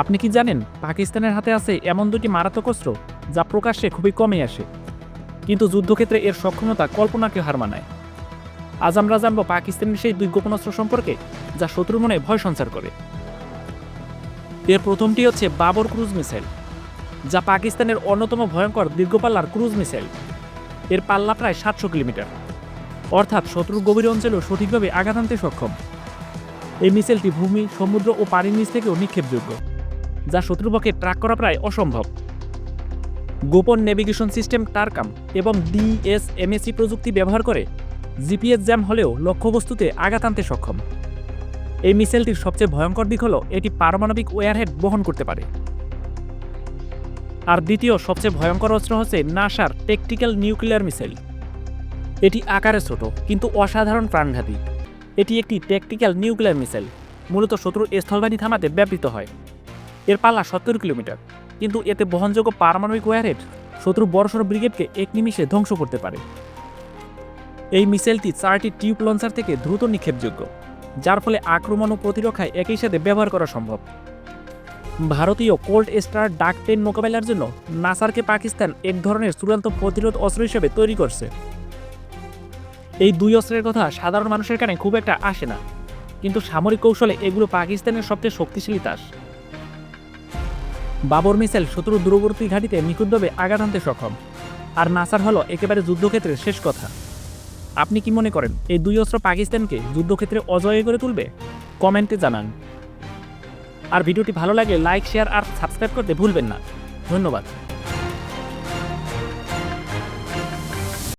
আপনি কি জানেন, পাকিস্তানের হাতে আছে এমন দুটি মারাত্মক অস্ত্র যা প্রকাশ্যে খুবই কমে আসে। কিন্তু যুদ্ধক্ষেত্রে এর সক্ষমতা কল্পনাকে হার মানায়। আজ আমরা জানব পাকিস্তানের সেই দুই গোপন অস্ত্র সম্পর্কে, যা শত্রুর মনে ভয় সঞ্চার করে। এর প্রথমটি হচ্ছে বাবর ক্রুজ মিসাইল, যা পাকিস্তানের অন্যতম ভয়ঙ্কর দীর্ঘপাল্লার ক্রুজ মিসাইল। এর পাল্লা প্রায় সাতশো কিলোমিটার। অর্থাৎ শত্রুর গভীর অঞ্চলেও সঠিকভাবে আঘাত আনতে সক্ষম। এই মিসাইলটি ভূমি, সমুদ্র ও পানির নিচ থেকেও নিক্ষেপযোগ্য। যা শত্রুপক্ষে ট্রাক করা প্রায় অসম্ভব। গোপন নেভিগেশন সিস্টেম টারকাম এবং ডিএসএমএসি প্রযুক্তি ব্যবহার করে জিপিএস জ্যাম হলেও লক্ষ্যবস্তুতে আঘাত আনতে সক্ষম। এই মিসাইলটির সবচেয়ে ভয়ঙ্কর দিক হল এটি পারমাণবিক ওয়ারহেড বহন করতে পারে। আর দ্বিতীয় সবচেয়ে ভয়ঙ্কর অস্ত্র হচ্ছে নাসার টেকটিক্যাল নিউক্লিয়ার মিসাইল এটি আকারে ছোট, কিন্তু অসাধারণ প্রাণঘাতী। এটি একটি টেকটিক্যাল নিউক্লিয়ার মিসাইল মূলত শত্রুর স্থলবাহিনী থামাতে ব্যবহৃত হয়। এর পাল্লা সত্তর কিলোমিটার। কিন্তু এতে বহনযোগ্য পারমাণবিক ওয়ারহেড শত্রু বড়সড় ব্রিগেডকে এক নিমিষে ধ্বংস করতে পারে। এই মিসাইলটি চারটি টিউব লঞ্চার থেকে দ্রুত নিক্ষেপযোগ্য, যার ফলে আক্রমণ ও প্রতিরক্ষায় একই সাথে ব্যবহার করা সম্ভব। ভারতীয় কোল্ড স্টার ডাক টেন মোকাবেলার জন্য নাসারকে পাকিস্তান এক ধরনের চূড়ান্ত প্রতিরোধ অস্ত্র হিসেবে তৈরি করছে। এই দুই অস্ত্রের কথা সাধারণ মানুষের কানে খুব একটা আসে না, কিন্তু সামরিক কৌশলে এগুলো পাকিস্তানের সবচেয়ে শক্তিশালী তাস। বাবর মিসাইল শত্রুর দূরবর্তী ঘাঁটিতে নিখুঁতভাবে আঘাত আনতে সক্ষম। আর নাসার হলো একেবারে যুদ্ধক্ষেত্রের শেষ কথা। আপনি কি মনে করেন, এই দুই অস্ত্র পাকিস্তানকে যুদ্ধক্ষেত্রে অজয় করে তুলবে? কমেন্টে জানান। আর ভিডিওটি ভালো লাগে লাইক, শেয়ার আর সাবস্ক্রাইব করতে ভুলবেন না। ধন্যবাদ।